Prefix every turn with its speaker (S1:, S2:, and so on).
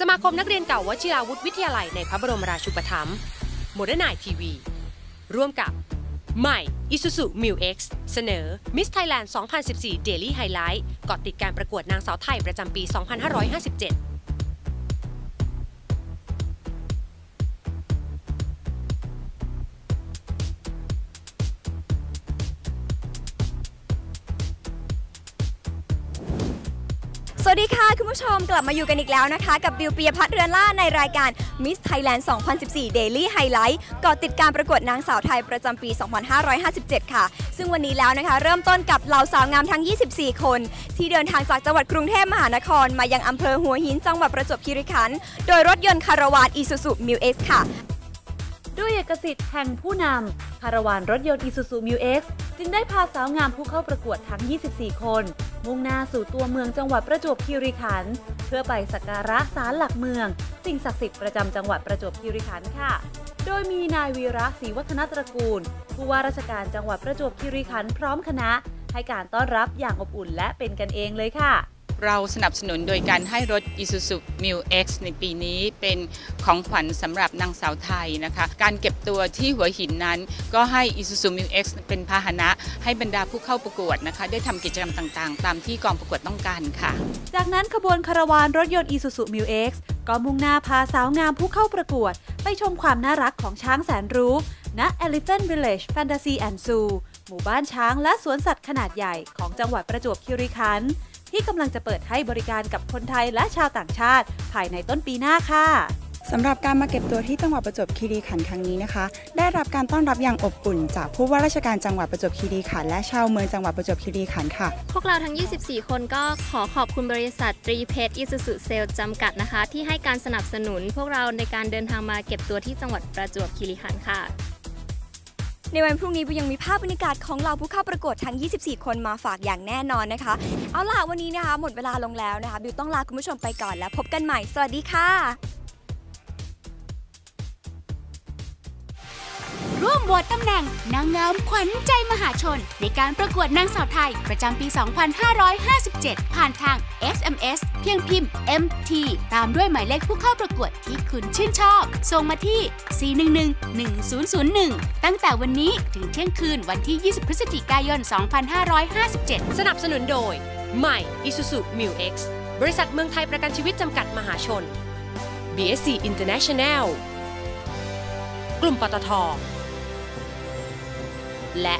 S1: สมาคมนักเรียนเก่าวชิราวุธวิทยาลัยในพระบรมราชูปถัมภ์โมเดิร์นไนทีวี ร่วมกับใหม่อิสุสุมิวเอ็กซ์เสนอ Miss Thailand 2014 Daily Highlight กาะติดการประกวดนางสาวไทยประจำปี 2557
S2: สวัสดีค่ะ คุณผู้ชมกลับมาอยู่กันอีกแล้วนะคะ กับบิวปียพัฒน์เรือนล่าในรายการ Miss Thailand 2014 Daily Highlight ก่อติดการประกวดนางสาวไทยประจำปี 2557 ค่ะ ซึ่งวันนี้แล้วนะคะ เริ่มต้นกับเหล่าสาวงามทั้ง 24 คน ที่เดินทางจากจังหวัดกรุงเทพมหานคร มายังอำเภอหัวหินจังหวัดประจวบคีรีขันธ์โดยรถยนต์คาราวาน Isuzu Mu X ค่ะ
S3: ด้วยเอกสิทธิ์แห่งผู้นำคาราวานรถยนต์ Isuzu Mu X จึงได้พาสาวงามผู้เข้าประกวดทั้ง 24 คน มุ่งหน้าสู่ตัวเมืองจังหวัดประจวบคีรีขันธ์เพื่อไปสักการะศาลหลักเมือง สิ่งศักดิ์สิทธิ์ประจำจังหวัดประจวบคีรีขันธ์ค่ะ โดยมีนายวีระศรีวัฒนตระกูล ผู้ว่าราชการจังหวัดประจวบคีรีขันธ์พร้อมคณะ ให้การต้อนรับอย่างอบอุ่นและเป็นกันเองเลยค่ะ
S4: เราสนับสนุนโดยการให้รถ Isuzu Mu X ในปีนี้เป็นของขวัญสำหรับนางสาวไทยนะคะ การเก็บตัวที่หัวหินนั้น ก็ให้ Isuzu Mu X เป็นพาหนะให้บรรดาผู้เข้าประกวดนะคะ ได้ทำกิจกรรมต่างๆ ตามที่กองประกวดต้องการค่ะ
S3: จากนั้นขบวนคาราวานรถยนต์ Isuzu Mu X ก็มุ่งหน้าพาสาวงามผู้เข้าประกวด ไปชมความน่ารักของช้างแสนรู้ณ Elephant Village Fantasy and Zoo หมู่บ้านช้างและสวนสัตว์ขนาดใหญ่ของจังหวัดประจวบคีรีขันธ์ ที่กำลังจะเปิดให้บริการกับคนไทยและชาวต่างชาติ ภายในต้นปีหน้าค่ะ
S5: สำหรับการมาเก็บตัวที่จังหวัดประจวบคีรีขันธ์ครั้งนี้นะคะ ได้รับการต้อนรับอย่างอบอุ่น จากผู้ว่าราชการจังหวัดประจวบคีรีขันธ์และชาวเมืองจังหวัดประจวบคีรีขันธ์ค่ะ
S6: พวกเราทั้ง 24 คนก็ขอขอบคุณบริษัทตรีเพชรอิสุสุเซลจำกัดนะคะ ที่ให้การสนับสนุน พวกเราในการเดินทางมาเก็บตัวที่จังหวัดประจวบคีรีขันธ์ค่ะ
S2: ในวันพรุ่งนี้บิวยังมีภาพบรรยากาศของเหล่าผู้เข้าประกวดทั้ง 24 คนมาฝากอย่างแน่นอนนะคะ เอาล่ะวันนี้นะคะ หมดเวลาลงแล้วนะคะ บิวต้องลาคุณผู้ชมไปก่อนแล้วพบกันใหม่ สวัสดีค่ะ
S7: โหวตตำแหน่ง นางงามขวัญใจมหาชน ในการประกวดนางสาวไทย ประจำปี 2557 ผ่านทาง SMS เพียงพิมพ์ MT ตามด้วยหมายเลขผู้เข้าประกวดที่คุณชื่นชอบ ส่งมาที่ 411-1001 ตั้งแต่วันนี้ถึงเที่ยงคืนวันที่ 20 พฤศจิกายน 2557
S1: สนับสนุนโดย ใหม่ Isuzu Mu X บริษัทเมืองไทยประกันชีวิตจำกัดมหาชน BSC International กลุ่มปตท และ